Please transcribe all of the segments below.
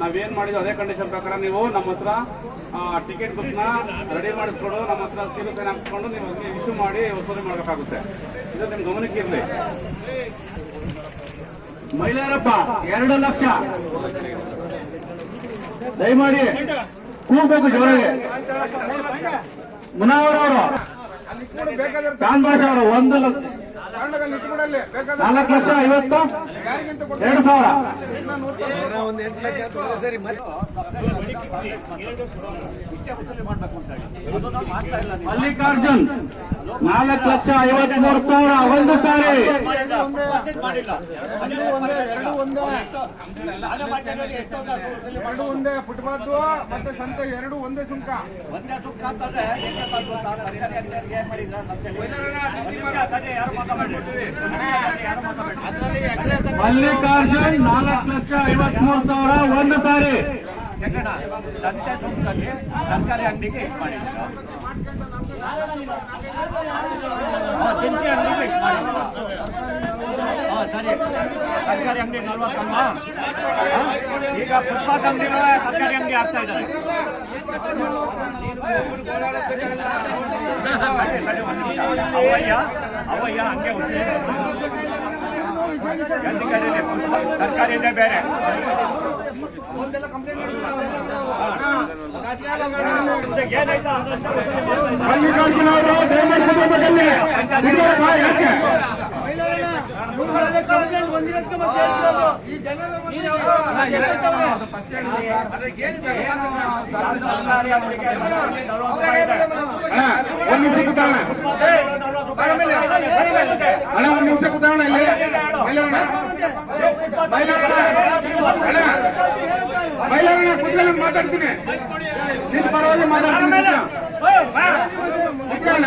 ನಾವೇನ್ ಮಾಡಿದ್ವಿ ಅದೇ ಕಂಡೀಷನ್ ಪ್ರಕಾರ ನೀವು ನಮ್ಮ ಹತ್ರ ಟಿಕೆಟ್ನ ರೆಡಿ ಮಾಡಿಸ್ಕೊಂಡು ನಮ್ಮ ಹತ್ರ ಸೀಲು ಪೇನ್ ಹಾಕಿಸ್ಕೊಂಡು ನೀವು ಇಶ್ಯೂ ಮಾಡಿ ವಸೂಲಿ ಮಾಡಬೇಕಾಗುತ್ತೆ. ಇದು ನಿಮ್ ಗಮನಕ್ಕೆ ಇರಲಿ. ಮಹಿಳೆಯರಪ್ಪ, ಎರಡು ಲಕ್ಷ. ದಯಮಾಡಿ ಕೂಗ್ಬೇಕು ಜೋರಾಗಿ. ಮುನಾವರ್ ಅವರು. ಚಾಂದ್ ಭಾಷಾ ಅವರು, ಒಂದು ಲಕ್ಷ. ನಾಲ್ಕು ಲಕ್ಷ ಐವತ್ತು ಎರಡು ಸಾವಿರ. ಮಲ್ಲಿಕಾರ್ಜುನ್ ನಾಲ್ಕು ಲಕ್ಷ ಐವತ್ಮೂರು ಸಾವಿರ ಒಂದು ಸಾರಿ. ಎರಡು ಒಂದೇ ಫುಟ್ಪಾತ್ ಮತ್ತೆ ಸಂತೆ ಎರಡು ಒಂದೇ ಸುಂಕ. ಮಲ್ಲಿಕಾರ್ಜುನ್ ನಾಲ್ಕು ಲಕ್ಷ ಐವತ್ಮೂರು ಸಾವಿರ ಒಂದು ಸಾರಿ. ತರಕಾರಿ ಅಂಗಡಿಗೆ ಚಿಂತೆ ಅಂಗಡಿಗೆ ಇದು ಮಾಡಿದ್ರು ಹಾಂ ಸರಿ ತರಕಾರಿ ಅಂಗಡಿ ನಲ್ವತ್ತಲ್ವಾ ಈಗ ಫುಟ್ಪಾತ್ ಅಂಗಡಿ ತರಕಾರಿ ಅಂಗಡಿ ಆಗ್ತಾ ಇದ್ದಾರೆ ಅವಯ್ಯ ಅವಯ್ಯ ಹಂಗೆ ತರಕಾರಿನೇ ಬೇರೆ ಏನಾಯ್ತಾ ಮಲ್ಲಿಕಾರ್ಜುನ್ ಅವರು ದಯಮಾಡಿ ಕುಟುಂಬದಲ್ಲಿ ಹಿಡಿಯಪ್ಪ ಯಾಕೆ ಅಣ್ಣ ಒಂದ್ ನಿಮಿಷ ಕೂತಾಣ ಅಣ್ಣ ಒಂದ್ ನಿಮಿಷ ಕೂತಾಣ ಇಲ್ಲಿ ಅಣ್ಣ ಮೈಲಾರಣ್ಣ ಕೂತ್ಕೊಂಡು ಮಾತಾಡ್ತೀನಿ ನಿನ್ ಪರವಾಗಿ ಮಾತಾಡ್ತೀನಿ ಕೂತ್ಕೊಳ್ಳ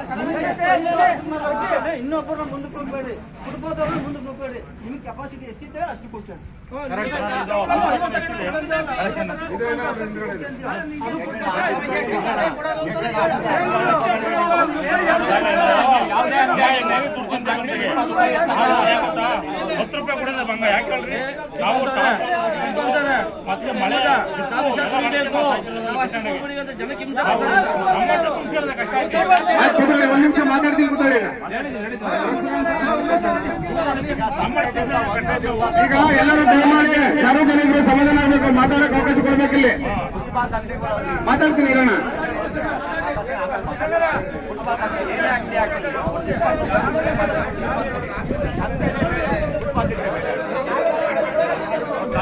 ಇನ್ನೊಬ್ಬರನ್ನ ಮುಂದಕ್ಕೆ ಹೋಗ್ಬೇಡಿ ಕುಡ್ಬೋದವ್ರನ್ನ ಮುಂದಕ್ಕೆ ಹೋಗ್ಬೇಡಿ ನಿಮ್ಗೆ ಕೆಪಾಸಿಟಿ ಎಷ್ಟಿದೆ ಅಷ್ಟು ಕೊಡ್ತೇನೆ ಹತ್ತು ರೂಪಾಯಿ ಕೊಡೋದು ಬಂಗ ಯಾಕಲ್ರಿ ನಾವು ಮತ್ತೆ ಮಳೆ ಕಷ್ಟ ಮಾತಾಡ್ತೀನಿ ಈಗ ಎಲ್ಲರೂ ದಯಮಾಡಿ ಸಾರ್ವಜನಿಕರು ಸಮಾಧಾನ ಆಗಬೇಕು ಮಾತಾಡಕ್ಕೆ ಅವಕಾಶ ಕೊಡ್ಬೇಕಿಲ್ಲ ಮಾತಾಡ್ತೀನಿ ಇರೋಣ.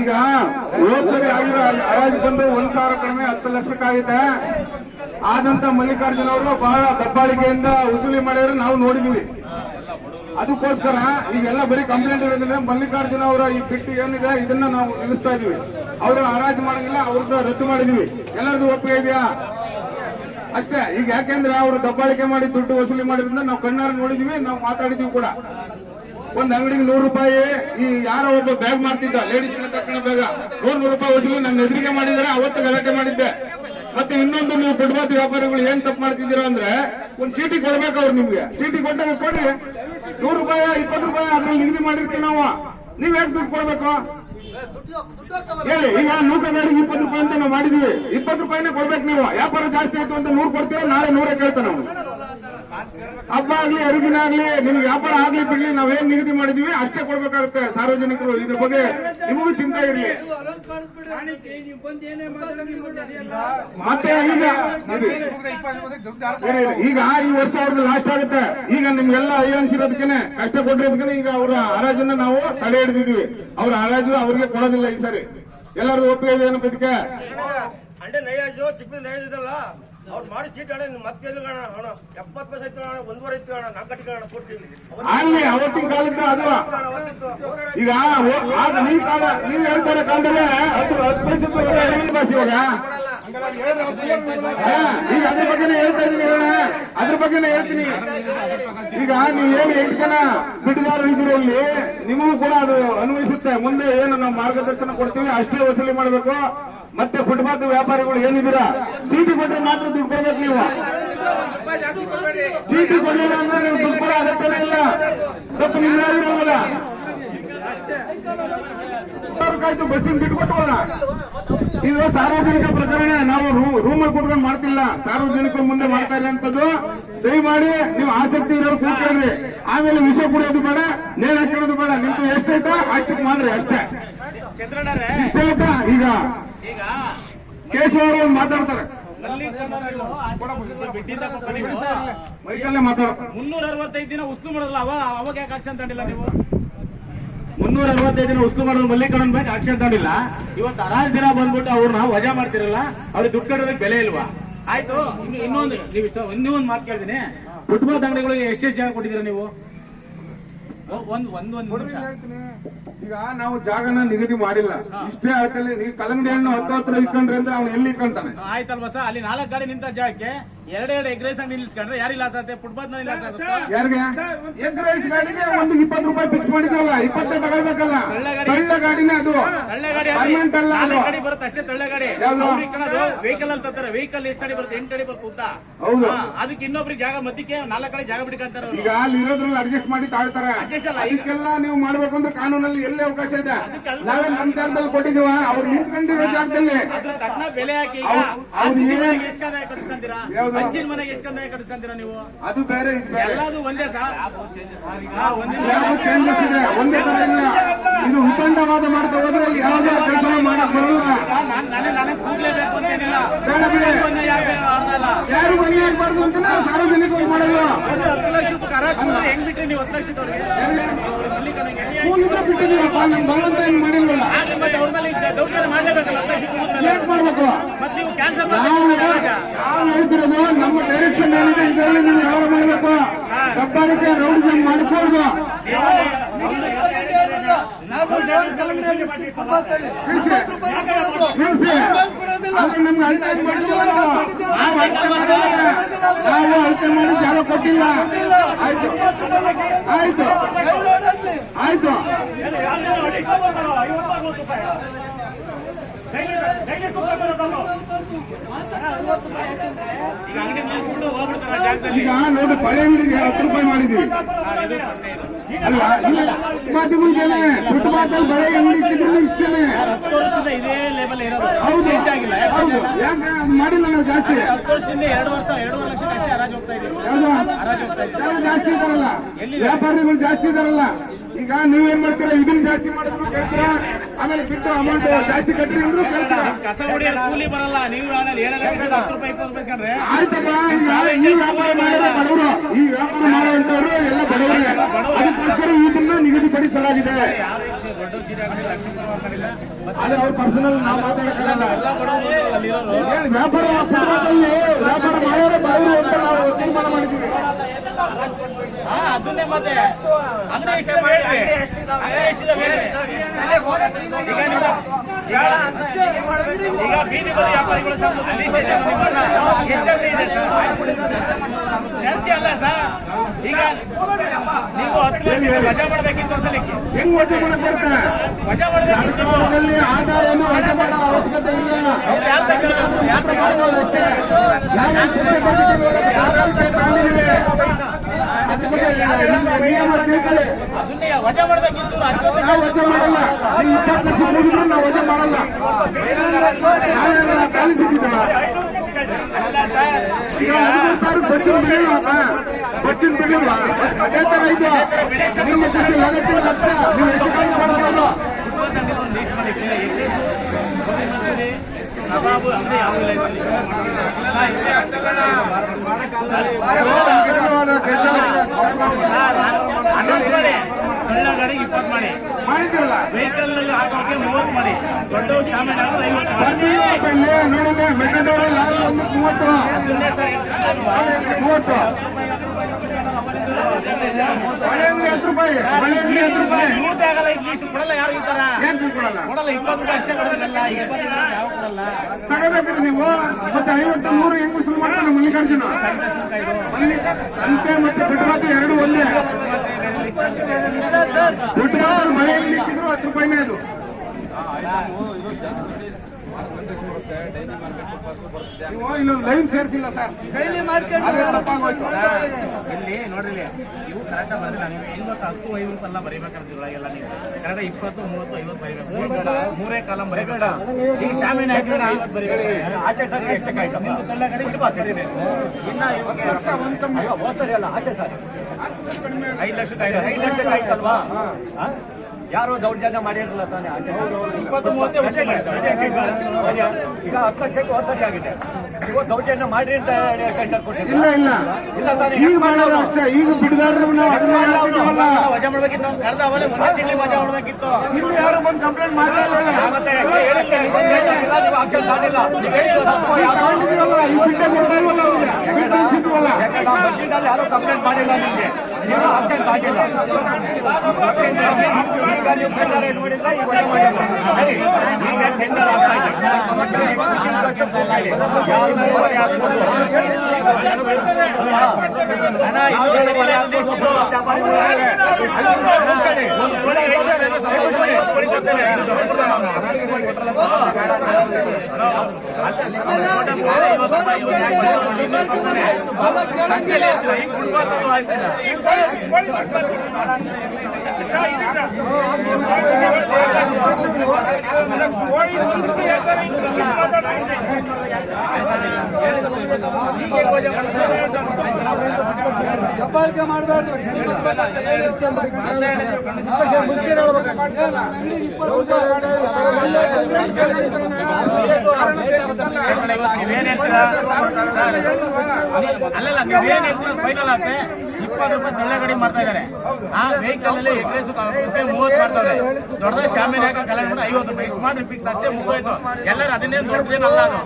ಈಗ ಲೋಕಸಭೆ ಆಗಿರೋ ಹರಾಜು ಬಂದು ಒಂದ್ ಸಾವಿರ ಕಡಿಮೆ ಹತ್ತು ಲಕ್ಷಕ್ಕಾಗಿದೆ. ಆದಂತ ಮಲ್ಲಿಕಾರ್ಜುನ ಅವರು ಬಹಳ ದಬ್ಬಾಳಿಕೆಯಿಂದ ವಸೂಲಿ ಮಾಡಿದ್ರೆ ನಾವು ನೋಡಿದ್ವಿ. ಅದಕ್ಕೋಸ್ಕರ ಈಗೆಲ್ಲ ಬರೀ ಕಂಪ್ಲೇಂಟ್ ಇರೋದ್ರಿಂದ ಮಲ್ಲಿಕಾರ್ಜುನ ಅವರ ಈ ಬಿಟ್ಟು ಏನಿದೆ ಇದನ್ನ ನಾವು ನಿಲ್ಲಿಸ್ತಾ ಇದೀವಿ. ಅವರು ಹರಾಜು ಮಾಡಂಗಿಲ್ಲ ಅವ್ರದ್ದು ರದ್ದು ಮಾಡಿದೀವಿ. ಎಲ್ಲರದು ಒಪ್ಪಿಗೆ ಇದೆಯಾ? ಅಷ್ಟೇ. ಈಗ ಯಾಕೆಂದ್ರೆ ಅವರು ದಬ್ಬಾಳಿಕೆ ಮಾಡಿ ದುಡ್ಡು ವಸೂಲಿ ಮಾಡಿದ್ರಿಂದ ನಾವು ಕಣ್ಣಾರ ನೋಡಿದ್ವಿ, ನಾವು ಮಾತಾಡಿದೀವಿ ಕೂಡ. ಒಂದ್ ಅಂಗಡಿಗೆ ನೂರು ರೂಪಾಯಿ, ಈ ಯಾರೋ ಒಬ್ಬ ಬ್ಯಾಗ್ ಮಾಡ್ತಿದ್ದ ಲೇಡೀಸ್ ತಕ್ಕಣ ಬ್ಯಾಗ ನೂರ್ ನೂರು ರೂಪಾಯಿ ವಸೂಲಿ ನನ್ನ ಎದುರಿಗೆ ಮಾಡಿದ್ರೆ ಅವತ್ತು ಗಲಾಟೆ ಮಾಡಿದ್ದೆ. ಮತ್ತೆ ಇನ್ನೊಂದು ನೀವು ಫುಟ್ಬಾತ್ ವ್ಯಾಪಾರಿಗಳು ಏನ್ ತಪ್ಪು ಮಾಡ್ತಿದ್ದೀರಾ ಅಂದ್ರೆ, ಒಂದ್ ಚೀಟಿ ಕೊಡ್ಬೇಕು ಅವ್ರು ನಿಮ್ಗೆ. ಚೀಟಿ ಕೊಟ್ಟಾಗ ಕೊಡ್ರಿ. ನೂರು ರೂಪಾಯಿ, ಇಪ್ಪತ್ತು ರೂಪಾಯಿ ಅದ್ರಲ್ಲಿ ನಿಗದಿ ಮಾಡಿರ್ತೀವಿ ನಾವು. ನೀವ್ ಯಾಕೆ ದುಡ್ಡು ಕೊಡ್ಬೇಕು? ಹೇಳಿ, ಈಗ ನೂಕ ಗಾಡಿಗೆ ಇಪ್ಪತ್ತು ರೂಪಾಯಿ ಅಂತ ನಾವು ಮಾಡಿದೀವಿ. ಇಪ್ಪತ್ತು ರೂಪಾಯಿನೇ ಕೊಡ್ಬೇಕು ನೀವು. ವ್ಯಾಪಾರ ಜಾಸ್ತಿ ಆಯ್ತು ಅಂತ ನೂರು ಕೊಡ್ತೀರಾ? ನಾಳೆ ನೂರೇ ಕೇಳ್ತಾ ನಾವು ಹಬ್ಬ ಆಗ್ಲಿ ಹರಿದಿನ ಆಗ್ಲಿ ನಿಮ್ಗೆ ವ್ಯಾಪಾರ ಆಗ್ಲಿ ಬಿಡ್ಲಿ, ನಾವೇನ್ ನಿಗದಿ ಮಾಡಿದೀವಿ, ಅಷ್ಟೇ ಕೊಡ್ಬೇಕಾಗುತ್ತೆ ಸಾರ್ವಜನಿಕರು. ಇದ್ರ ಬಗ್ಗೆ ನಿಮಗೂ ಚಿಂತೆ ಇರಲಿ. ಮತ್ತೆ ಈಗ. ಈಗ ಈ ವರ್ಷ ಅವ್ರದ್ದು ಲಾಸ್ಟ್ ಆಗುತ್ತೆ. ಈಗ ನಿಮ್ಗೆಲ್ಲ ಅಯ್ಯನ್ಸಿರೋದಕ್ಕೆ ಕಷ್ಟ ಕೊಟ್ಟಿರೋದಕ್ಕೆ ಈಗ ಅವರ ಹರಾಜನ್ನ ನಾವು ತಡೆ ಹಿಡಿದಿದ್ವಿ ಅವ್ರ ಹರಾಜು ಅವ್ರಿಗೆ ಕೊಡೋದಿಲ್ಲ ಈ ಸರಿ. ಎಲ್ಲರೂ ಒಪ್ಪಿಗೆ ಏನಪ್ಪ ಇದಕ್ಕೆ? ಚಿಕ್ಕ ಅವ್ರು ಮಾಡಿ ಚೀಟ್ ಅಣ್ಣ ಮತ್ತೆ ಎಲ್ಲಿ ಕಾಣ ಅಣ್ಣ ಎಪ್ಪತ್ತು ಪೈಸೆ ಇತ್ತು ಅಣ್ಣ ಒಂದೂವರೆ ಇತ್ತು ಅಣ್ಣ ನಾಲ್ಕು ಗಂಟೆ ಅಣ್ಣ ಪೂರ್ತಿ. ಅಲ್ಲಿ ಅವತ್ತಿನ ಕಾಲಕ್ಕೆ ಅದು ಈಗ ಆಗ ನಿಮ್ ಕಾಲ ನೀವ್ ಹೇಳ್ತಾರೆ ಕಾಲದಲ್ಲೇ ಹತ್ತು ಹತ್ತು ಪೈಸೆ ಬಸ್ ಇವಾಗ. ಈಗ ಅದ್ರ ಬಗ್ಗೆನೇ ಹೇಳ್ತಾ ಇದೀನಿ ಹೇಳೋಣ ಅದ್ರ ಬಗ್ಗೆನೇ ಹೇಳ್ತೀನಿ. ಈಗ ನೀವು ಏನು ಎಂಟು ಜನ ಬಿಟ್ಟುದಾರರು ಇದ್ದೀರಿ ಇಲ್ಲಿ ನಿಮಗೂ ಕೂಡ ಅದು ಅನ್ವಯಿಸುತ್ತೆ. ಮುಂದೆ ಏನು ನಾವು ಮಾರ್ಗದರ್ಶನ ಕೊಡ್ತೀವಿ ಅಷ್ಟೇ ವಸೂಲಿ ಮಾಡಬೇಕು. ಮತ್ತೆ ಫುಟ್ಪಾತ್ ವ್ಯಾಪಾರಿಗಳು ಏನಿದ್ದೀರಾ? ಚೀಟಿ ಕೊಟ್ಟರೆ ಮಾತ್ರ ದುಡ್ಡು ಕೊಡ್ಬೇಕು ನೀವು. ಚೀಟಿ ಕೊಡಲಿಲ್ಲ ಅಂದ್ರೆ ನೀವು ದುಡ್ಡು ಕೊಡೋ ಅಗತ್ಯನೇ ಇಲ್ಲ. ತಪ್ಪು ನಿಮ್ಗೆ ಆಗಿರೋಲ್ಲ ಆಯ್ತು ಬಸ್ಸಿನ ಬಿಟ್ಕೊಟ್ಟವಲ್ಲ ಇದು ಸಾರ್ವಜನಿಕ ಪ್ರಕರಣ ನಾವು ರೂಮ್ ಅಲ್ಲಿ ಕೂತ್ಕೊಂಡು ಮಾಡ್ತಿಲ್ಲ. ಸಾರ್ವಜನಿಕರ ಮುಂದೆ ಮಾಡ್ತಾ ಇರೋಂಥದ್ದು ದಯಮಾಡಿ ನೀವು ಆಸಕ್ತಿ ಇರೋರು ಕೂತ್ಕೊಂಡ್ರಿ ಆಮೇಲೆ ವಿಷ ಕುಡಿಯೋದು ಬೇಡ ನೇಣ ಹಾಕೊಳ್ಳೋದು ಬೇಡ. ನಿಮ್ದು ಎಷ್ಟೈತಾ ಆಯ್ತು? ಮಾಡ್ರಿ ಅಷ್ಟೇ. ಇಷ್ಟ ಇಷ್ಟೇ ಆಯ್ತಾ? ಈಗ ಈಗ ಕೇಶವ ಅವರು ಒಂದು ಮಾತಾಡ್ತಾರೆ. ಮೈಕಲ್ಲೇ ಮಾತಾಡ ಮುನ್ನೂರ ಅರವತ್ತೈದು ದಿನ ಉಸ್ಲು ಮಾಡೋದಲ್ಲ ಅವ ಅವಾಗ ಯಾಕೆ ಆಕ್ಷನ್ ತಗೊಂಡಿಲ್ಲ ನೀವು? ಮುನ್ನೂರ ಅರವತ್ತೈದು ದಿನ ಉಸ್ಲು ಮಾಡೋದು ಮಲ್ಲಿಕರಣ ಬಗ್ಗೆ ಆಕ್ಷನ್ ತಗೊಂಡಿಲ್ಲ. ಇವತ್ತು ಅರಾಜ್ ದಿನ ಬಂದ್ಬಿಟ್ಟು ಅವ್ರನ್ನ ವಜಾ ಮಾಡ್ತಿರಲ್ಲ ಅವ್ರಿಗೆ ದುಡ್ಡು ಕಟ್ಟೋದಕ್ಕೆ ಬೆಲೆ ಇಲ್ವಾ? ಆಯ್ತು ಇನ್ನು ಇನ್ನೊಂದು ನೀವು ಇಷ್ಟ ಇನ್ನೂ ಒಂದು ಮಾತು ಕೇಳ್ತೀನಿ. ಫುಟ್ಬಾಲ್ ಅಂಗಡಿಗಳಿಗೆ ಎಷ್ಟೆಷ್ಟು ಜಾಗ ಕೊಟ್ಟಿದ್ದೀರಾ ನೀವು? ಒಂದು ಒಂದು ಒಂದು ಈಗ ನಾವು ಜಾಗನ ನಿಗದಿ ಮಾಡಿಲ್ಲ. ಇಷ್ಟೇ ಅಳತೆಯಲ್ಲಿ ಕಲಂಗಡಿ ಹಣ್ಣು ಹತ್ತು ಹತ್ರ ಇಟ್ಕೊಂಡ್ರೆ ಅಂದ್ರೆ ಅವ್ನು ಎಲ್ಲಿ ಇಟ್ಕೊಂತಾನೆ ಆಯ್ತಲ್ವಾ ಸರ್? ಅಲ್ಲಿ ನಾಲ್ಕು ಗಾಡಿ ನಿಂತ ಜಾಗಕ್ಕೆ ಎರಡೆರಡು ಎಗ್ ರೈಸ್ ಅಂಗಡಿ ನಿಲ್ಸ್ಕೊಂಡ್ರೆ ಯಾರಿಗೆ ಲಾಸ್ ಆಗುತ್ತೆ ಫುಟ್ಬಾಲ್ನಲ್ಲಿ ಲಾಸ್ ಆಗುತ್ತೆ ಯಾರಿಗೆ? ಎಗ್ ರೈಸ್ ಗಾಡಿಗೆ ಒಂದು ಇಪ್ಪತ್ತು ರೂಪಾಯಿ ಫಿಕ್ಸ್ ಮಾಡಿದ್ರಲ್ಲ ಇಪ್ಪತ್ತೇ ತಗೊಳ್ಬೇಕಲ್ಲ? ತಳ್ಳ ಗಾಡಿನೇ ಅದು. ತಳ್ಳೆ ಗಾಡಿ ಪರ್ಮನೆಂಟ್ ಅಲ್ಲ ಅದು. ಗಾಡಿ ಬರುತ್ತೆ ಅಷ್ಟೇ ತಳ್ಳೆ ಗಾಡಿ ಯಾವ್ದು? ವೆಹಿಕಲ್ ಅಂತ ಅಂತಾರೆ ವೆಹಿಕಲ್ ಎಷ್ಟು ಅಡಿ ಬರುತ್ತೆ? ಎಂಟು ಅಡಿ ಬರುತ್ತೆ ಉದ್ದ. ಹೌದು. ಅದಕ್ಕೆ ಇನ್ನೊಬ್ರಿಗೆ ಜಾಗ ಮಧ್ಯಕ್ಕೆ ನಾಲ್ಕು ಕಡೆ ಜಾಗ ಬಿಡ್ಕೊಂತಾರೆ ಈಗ ಅಲ್ಲಿ ಇರೋದ್ರಲ್ಲಿ ಅಡ್ಜಸ್ಟ್ ಮಾಡಿ ತಾಳ್ತಾರೆ. ಅಲ್ಲ, ಅದಕ್ಕೆಲ್ಲ ನೀವು ಮಾಡ್ಬೇಕು ಅಂದ್ರೆ ಕಾನೂನಲ್ಲಿ ಎಲ್ಲೇ ಅವಕಾಶ ಇದೆ. ನಾವೇ ನಮ್ಮ ಜಾಗದಲ್ಲಿ ಕೊಟ್ಟಿದೀವ ಅವ್ರು ನಿಂತ್ಕೊಂಡಿರೋ ಜಾಗದಲ್ಲಿ. ಬೆಲೆ ಹಾಕಿ ಎಷ್ಟು ಕಟ್ಟಿಸ್ಕೊಂತೀರಾ? ಯಾವ್ದು? ಹಂಚಿನ ಮನೆಗೆ ಎಷ್ಟು ಕಂದಾಯ ಕಟ್ಟಿಸ್ಕೊಂತೀರಾ ನೀವು? ಅದು ಬೇರೆ ಇದು ಬೇರೆ. ಎಲ್ಲದು ಒಂದೇ ಸಾ? ಹಾ, ಒಂದೇ ಯಾವ ಚೇಂಜಸ್ ಇದೆ ಒಂದೇ ತರ ಇಲ್ಲ ಇದು ಉತ್ತಂಡವಾದ ಮಾಡ್ತಾ ಹೋದ್ರೆ ಯಾವುದೇ ಕೆಲಸ ಮಾಡಕ್ ಬರಲ್ಲ. ನಾನು ನನಗೆ ನನಗೆ ಕೂಗ್ಲೇಬೇಕು ಅಂತೇನಿಲ್ಲ. ಬೇಡ ಬಿಡಿ. ಒಂದೇ ಯಾಕೆ ಅರ್ಧ ಅಲ್ಲ ಯಾರು ಮನೆ ಆಗ್ಬಾರ್ದು ಅಂತ ಸಾರ್ವಜನಿಕವಾಗಿ ಮಾಡಲ್ಲ ಹೊಸ ಹತ್ತು ಲಕ್ಷ ರೂಪಾಯಿ ಹರಾಜು ಕೊಟ್ರೆ ಹೆಂಗ್ ಬಿಟ್ರಿ ನೀವು ಹತ್ತು ಲಕ್ಷದವ್ರಿಗೆ ಅವ್ರ ಮಲ್ಲಿಕನಿಗೆ. ಕೂಲಿದ್ರೆ ಬಿಟ್ಟಿದ್ದೀವಪ್ಪ ನಮ್ ಬಲವಂತ ಏನ್ ಮಾಡಿಲ್ವಲ್ಲ? ಆಗ್ಲಿ ಮತ್ತೆ ಅವ್ರ ಮೇಲೆ ಈಗ ದೌರ್ಜನ್ಯ ಮಾಡ್ಲೇಬೇಕಲ್ಲ ಹತ್ತು ಲಕ್ಷ ಕೊಡುತ್ತಲ್ಲ. ಏನ್ ಮಾಡ್ಬೇಕು? ಮತ್ತೆ ನೀವು ಕ್ಯಾನ್ಸಲ್ ನಾವು ನಾವು ನಮ್ಮ ಡೈರೆಕ್ಷನ್ ಏನಿದೆ, ಇದರಲ್ಲಿ ನೀವು ಯಾವ ಮಾಡಬೇಕು. ದಬ್ಬಾಳಿಕೆ ರೌಡಿಸಮ್ ಮಾಡಿಕೊಡ್ದು ನಾವು ಅಳತೆ ಮಾಡಿ ಜಾಗ ಕೊಟ್ಟಿಲ್ಲ. ಆಯ್ತು. ಆಯ್ತು. ಆಯ್ತು. ಈಗ ಅಂಗಡಿ ನಿಲ್ಲಿಸ್ಬಿಟ್ಟು ಹೋಗ್ಬಿಡ್ತಾರೆ ಜಾಗದಲ್ಲಿ. ಈಗ ನೋಡಿ ಪಳೆ ಅಂಗಡಿಗೆ ಹತ್ತು ರೂಪಾಯಿ ಮಾಡಿದೀವಿ ಅಲ್ವಾ ಇಲ್ಲ ಫುಟ್ಪಾತ್ಗಳಿಗೇನೆ ಬಳೆ ಅಂಗಡಿ ಇಟ್ಟಿದ್ರು ಇಷ್ಟೇನೆ. ಹತ್ತು ವರ್ಷದಿಂದ ಇದೇ ಲೆವೆಲ್ ಇರೋದು. ಹೌದು ಆಗಿಲ್ಲ ಯಾಕೆ ಹೌದು. ಯಾಕೆ ಅದು ಮಾಡಿಲ್ಲ ನಾವು ಜಾಸ್ತಿ? ಹತ್ತು ವರ್ಷದಿಂದ ಎರಡು ವರ್ಷ ಎರಡೂವರೆ ಲಕ್ಷ ಜಾಸ್ತಿ ಹರಾಜು ಹೋಗ್ತಾ ಜಾಸ್ತಿ ಇದಾರಲ್ಲ ವ್ಯಾಪಾರಿಗಳು ಜಾಸ್ತಿ ಇದಾರಲ್ಲ ಈಗ ನೀವೇನ್ ಮಾಡ್ತೀರಾ? ಇದನ್ನ ಜಾಸ್ತಿ ಮಾಡಿದ್ರು ಕೇಳ್ತೀರಾ? ಆಮೇಲೆ ಬಿಟ್ಟು ಅಮೌಂಟ್ ಜಾಸ್ತಿ ಕಟ್ಟಿ ಅಂದ್ರು ಕೇಳ್ತಾರೆ ಕಸ ಹೊಡಿಯೋರು ಕೂಲಿ ಬರಲ್ಲ ನೀವು ಆಮೇಲೆ ಹತ್ತು ರೂಪಾಯಿ ಇಪ್ಪತ್ತು ರೂಪಾಯಿ ಇಸ್ಕೊಂಡ್ರೆ ಆಯ್ತಪ್ಪ ಈ ವ್ಯಾಪಾರ ಮಾಡೋದೇ ಬಡವರು. ಈ ವ್ಯಾಪಾರ ಮಾಡುವಂತವ್ರು ಎಲ್ಲ ಬಡವರು. ಅದಕ್ಕೋಸ್ಕರ ಇದನ್ನ ನಿಗದಿಪಡಿಸಲಾಗಿದೆ. ಅವ್ರ ಪರ್ಸನಲ್ ನಾವು ಮಾತಾಡಕ್ಕಾಗಲ್ಲ ವ್ಯಾಪಾರ ಮಾಡೋರು ವ್ಯಾಪಾರ ಮಾಡೋರೇ ಬಡವರು ಅಂತ ನಾವು ತೀರ್ಮಾನ ಮಾಡಿದ್ದೀವಿ. ಅದನ್ನೇ ಮತ್ತೆ. ಅಂಗಡಿ ಎಷ್ಟಿದೆ ಬೇಡ್ರಿ ಅಂಗಡಿ ಎಷ್ಟಿದೆ ಬೇಡ್ರಿ ಈಗ ನಿಮ್ಮ ಈಗ ಈಗ ಬೀದಿ ಬದಿ ವ್ಯಾಪಾರಿಗಳ ಸಂಘದ ಲೀಸ್ಟ್ ಇದೆ ಸರ್? ಚರ್ಚೆ ಅಲ್ಲ ಸರ್. ಈಗ ನೀವು ಹತ್ತು ಲಕ್ಷ ವಜಾ ಮಾಡಬೇಕಿತ್ತು ಅಸಲಿಕ್ಕೆ ಹೆಂಗ್ ವಜಾ ಮಾಡಕ್ ಮಾಡಬೇಕಿತ್ತು ಸರ್ಕಾರದಲ್ಲಿ ಆದಾಯನ ವಜಾ ಮಾಡೋ ಅವಶ್ಯಕತೆ ಇಲ್ಲ. ವಜಾ ಮಾಡಲ್ಲ. ಇಪ್ಪತ್ತು ವಜಾ ಮಾಡಲ್ಲ. ಈಗ ಹದಿಮೂರು ಬಸ್ಸಿನ ಬಿಡಲ್ವಾ ಬಸ್ಸಿನ ಅದೇ ತರ ಇದು. ನಿಮ್ಮ ಲಕ್ಷ. ನೀವು ಅನೌನ್ಸ್ ಮಾಡಿ ಸಣ್ಣ ಗಾಡಿಗೆ ಇಪ್ಪತ್ತು ಮಾಡಿ. ವೆಹಿಕಲ್ನಲ್ಲಿ ಹಾಕೋಕೆ ಮೂವತ್ತು ಮಾಡಿ. ದೊಡ್ಡ ಆದ್ರೆ ಐವತ್ತು ಮಾಡಿ. ಮೂವತ್ತು. ಮೂವತ್ತು. ಯೂಸ್ ಆಗಲ್ಲ ಲೀಸ್ಟ್ ಕೊಡಲ್ಲ ಯಾರು ಈ ತರ ಕೊಡಲ್ಲ? ಇಪ್ಪತ್ತು ರೂಪಾಯಿ ಅಷ್ಟೇ ಕೊಡೋದಿಲ್ಲ ಯಾವ ಕೊಡಲ್ಲ? ತಗೋಬೇಕ್ರಿ ನೀವು. ಮತ್ತೆ ಐವತ್ತು ನೂರು ಹೆಂಗ್ ಶುರು ಮಾಡ್ತಾನೆ ಮಲ್ಲಿಕಾರ್ಜುನ? ಮಲ್ಲಿ ಸಂತೆ ಮತ್ತೆ ಬಿಟ್ರಾತು ಎರಡು ಒಂದೇ. ಬಿಟ್ರಾತಲ್ಲಿ ಮಳೆ ನಿಂತಿದ್ರು ಹತ್ತು ರೂಪಾಯಿನೇ ಅದು. ನೀವು ಇಲ್ಲೊಂದು ಲೈನ್ ಸೇರಿಸಿಲ್ಲ ಸರ್. ಡೈಲಿ ಮಾರ್ಕೆಟ್ ಇಲ್ಲಿ ನೋಡ್ರಿ ಇಲ್ಲಿ. ಇವು ಕರೆಕ್ಟ್ ಬರ್ದಿಲ್ಲ ನೀವು ಐವತ್ತು ಹತ್ತು ಐವತ್ತು ಎಲ್ಲ ಬರೀಬೇಕಂತ ನೀವು. ಕರೆಕ್ಟ್ ಇಪ್ಪತ್ತು ಮೂವತ್ತು ಐವತ್ತು ಬರೀಬೇಕು. ಮೂರು ಮೂರೇ ಕಾಲಂ ಬರೀಬೇಡ ಈಗ ಶಾಮಿನ ಹಾಕಿದ್ರೆ ಐವತ್ತು ಬರೀಬೇಕು. ಆಚೆ ಸರಿ ನಿಮ್ದು ತಳ್ಳ ಕಡೆ ಇಟ್ಟು ಬರ್ತಿರ್ಬೇಕು ಇನ್ನ ಇವ್ರಿಗೆ ಅಯ್ಯೋ, ಹೋಗ್ತಾರೆ ಅಲ್ಲ ಆಚೆ ಸರ್. ಐದು ಲಕ್ಷಕ್ಕೆ ಐದು ಐದು ಲಕ್ಷಕ್ಕೆ ಆಯ್ತು ಅಲ್ವಾ ಹಾ? ಯಾರು ದೌರ್ಜನ್ಯ ಮಾಡಿರಲ್ಲ ತಾನೇ. ಈಗ ಹತ್ತು ಲಕ್ಷಕ್ಕೆ ಹೋಗ್ತಾರೆ ಆಗಿದೆ. ಇವಾಗ ದೌರ್ಜನ್ಯ ಮಾಡ್ರಿ ಅಂತ ಟೆಂಡರ್ ಕೊಟ್ಟಿದ್ರು ಇಲ್ಲ ಇಲ್ಲ. ಇಲ್ಲ ತಾನೇ. ಈಗ ಮಾಡೋದು ಅಷ್ಟೇ. ಈಗ ಬಿಡದಾಡ್ರು ನಾವು ಅದನ್ನ ಹೇಳ್ತಿದ್ದೀವಲ್ಲ ವಜಾ ಮಾಡಬೇಕಿತ್ತು ಅವ್ನು ಕರೆದ ಅವಲೇ ಒಂದೇ ತಿಂಗಳು ವಜಾ ಮಾಡಬೇಕಿತ್ತು. ಇಲ್ಲಿ ಯಾರು ಬಂದು ಕಂಪ್ಲೇಂಟ್ ಮಾಡಿಲ್ಲ ಮತ್ತೆ ನೀವು ಆಕ್ಷನ್. ನೀವು ಬಿಟ್ಟೆ ಕೊಡ್ತಾ ಇಲ್ವಲ್ಲ ಅವ್ರಿಗೆ ಬಿಟ್ಟು ಅನ್ಸಿದ್ವಲ್ಲ ಯಾರು ಕಂಪ್ಲೇಂಟ್ ಮಾಡಿಲ್ಲ ನಿಮಗೆ. ನೀವು ಆಕ್ಷನ್ ಆಗಿಲ್ಲ اٿي ದಬ್ಬಾಳಿಕೆ ಮಾಡಬಾರ್ದು. ನೀವೇನ್ ಹೇಳ್ತೀರಾ ಅಲ್ಲಲ್ಲ ನೀವೇನ್ ಹೇಳ್ತೀರಾ. ಫೈನಲ್ ಆಪೆ ಇಪ್ಪತ್ತು ರೂಪಾಯಿ ತಳ್ಳೆ ಮಾಡ್ತಾ ಇದ್ದಾರೆ ಆ ವೆಹಿಕಲ್ ಅಲ್ಲಿ ಎಗ್ರೆಸ್ ಮೂವತ್ತು ಮಾಡ್ತಾರೆ ದೊಡ್ಡದ ಶಾಮಿನ ಹಾಕ ಕಲ್ಯಾಣ ಮಾಡಿ ಐವತ್ತು ರೂಪಾಯಿ ಇಷ್ಟು ಮಾಡ್ರಿ. ಫಿಕ್ಸ್ ಅಷ್ಟೇ ಮುಗೋಯ್ತು ಎಲ್ಲರೂ ಅದನ್ನೇನು ದೊಡ್ಡದೇನಲ್ಲ ಅದು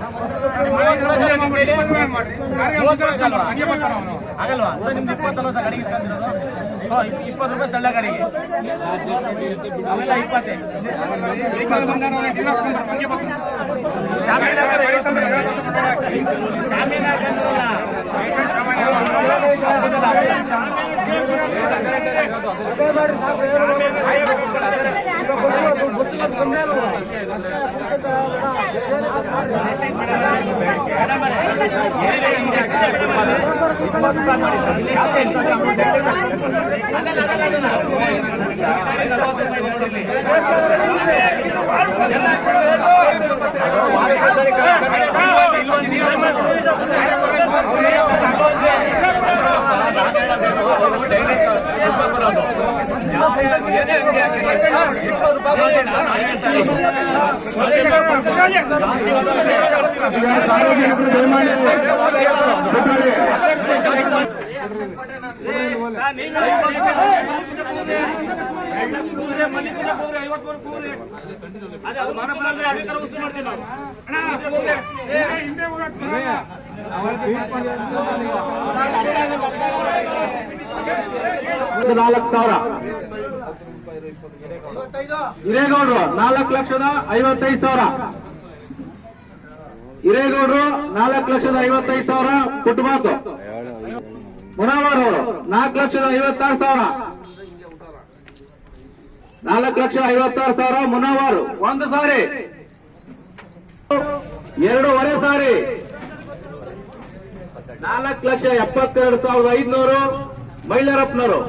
ಮೂವತ್ತು ರೂಪಾಯಿ ಮೂವತ್ತು ರೂಪಾಯಿ ಅಲ್ವಾ? ಆಗಲ್ವಾ ಸರ್ ನಿಮ್ದು ಇಪ್ಪತ್ತಲ್ಲ ಸರ್ ಗಾಡಿಗೆ ಇಸ್ಕೊಂಡಿರೋದು ಇಪ್ಪತ್ತು ರೂಪಾಯಿ ತಳ್ಳ ಗಾಡಿಗೆ ಅವೆಲ್ಲ ಇಪ್ಪತ್ತೇ. ಶಾಮಿನ ಹಾಕಿದ್ರೆ ಶಾಮಿನ ಹಾಕಂದ್ರಲ್ಲ ಈಗ ಸಾರ್ವಜನಿಕರು ದಯಮಾಡಿ ನಾಲ್ಕು ಸಾವಿರ ಹಿರೇಗೌಡರು ನಾಲ್ಕು ಲಕ್ಷದ ಐವತ್ತೈದು ಸಾವಿರ. ಹಿರೇಗೌಡರು ನಾಲ್ಕು ಲಕ್ಷದ ಐವತ್ತೈದು ಸಾವಿರ ಪುಟ್ಟಮಾತು ಮುನಾವರ್ ನಾಲ್ಕು ಲಕ್ಷದ ಐವತ್ತಾರು ಸಾವಿರ. ನಾಲ್ಕು ಲಕ್ಷ ಐವತ್ತಾರು ಸಾವಿರ ಮುನಾವಾರು ಒಂದು ಸಾರಿ. ಎರಡೂವರೆ ಸಾರಿ. ನಾಲ್ಕು ಲಕ್ಷ ಎಪ್ಪತ್ತೆರಡು ಸಾವಿರದ ಐದುನೂರು ಮೈಲಾರಪ್ಪನವರು.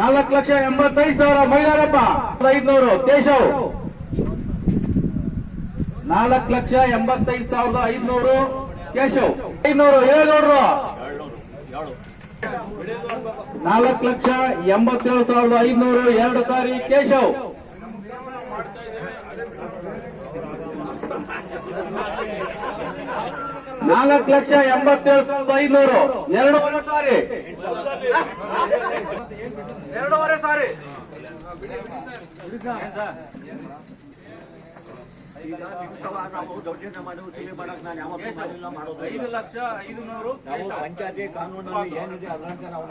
ನಾಲ್ಕು ಲಕ್ಷ ಎಂಬತ್ತೈದು ಸಾವಿರ ಮೈಲಾರಪ್ಪ. ಐದುನೂರು. ಕೇಶವ್. ನಾಲ್ಕು ಲಕ್ಷ ಎಂಬತ್ತೈದು ಸಾವಿರದ ಐದ್ನೂರು ಕೇಶವ್, ಐನೂರು, ಏಳ್ನೂರು. ನಾಲ್ಕು ಲಕ್ಷ ಎಂಬತ್ತೇಳು ಸಾವಿರದ ಐದ್ನೂರು ಎರಡು ಸಾರಿ ಕೇಶವ್. ನಾಲ್ಕು ಲಕ್ಷ ಎಂಬತ್ತೇಳು ಸಾವಿರದ ಐನೂರು ಎರಡು ಸಾರಿ. ಎರಡೂವರೆ ಸಾರಿ. ಐದು ಲಕ್ಷ ಐದು ನೂರು ಪಂಚಾಯತಿ ಕಾನೂನಲ್ಲಿ ಏನಿದೆ ಅದರಂತೆ ನಾವು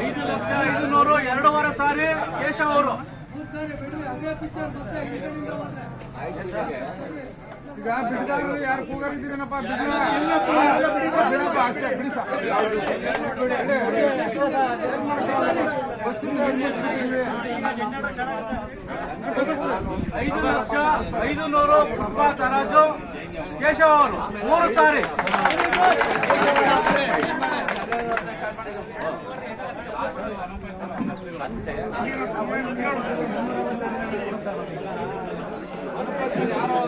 ಐದು ಲಕ್ಷ ಐದು ನೂರು ಎರಡೂವರೆ ಸಾರಿ ಕೇಶವ್ ಅವರು. ಈಗ ಬಿಡ್ದಾರರು ಯಾರು ಕೂಗಾರಿದ್ದೀರೇನಪ್ಪ ಬಿಡಪ್ಪ ಅಷ್ಟೇ ಬಿಡಿಸ ಐದು ಲಕ್ಷ ಐದು ನೂರು ಕೃಪಾ ತರಾಜು ಕೇಶವ ಅವರು ಮೂರು ಸಾರಿ ಯಾರೋ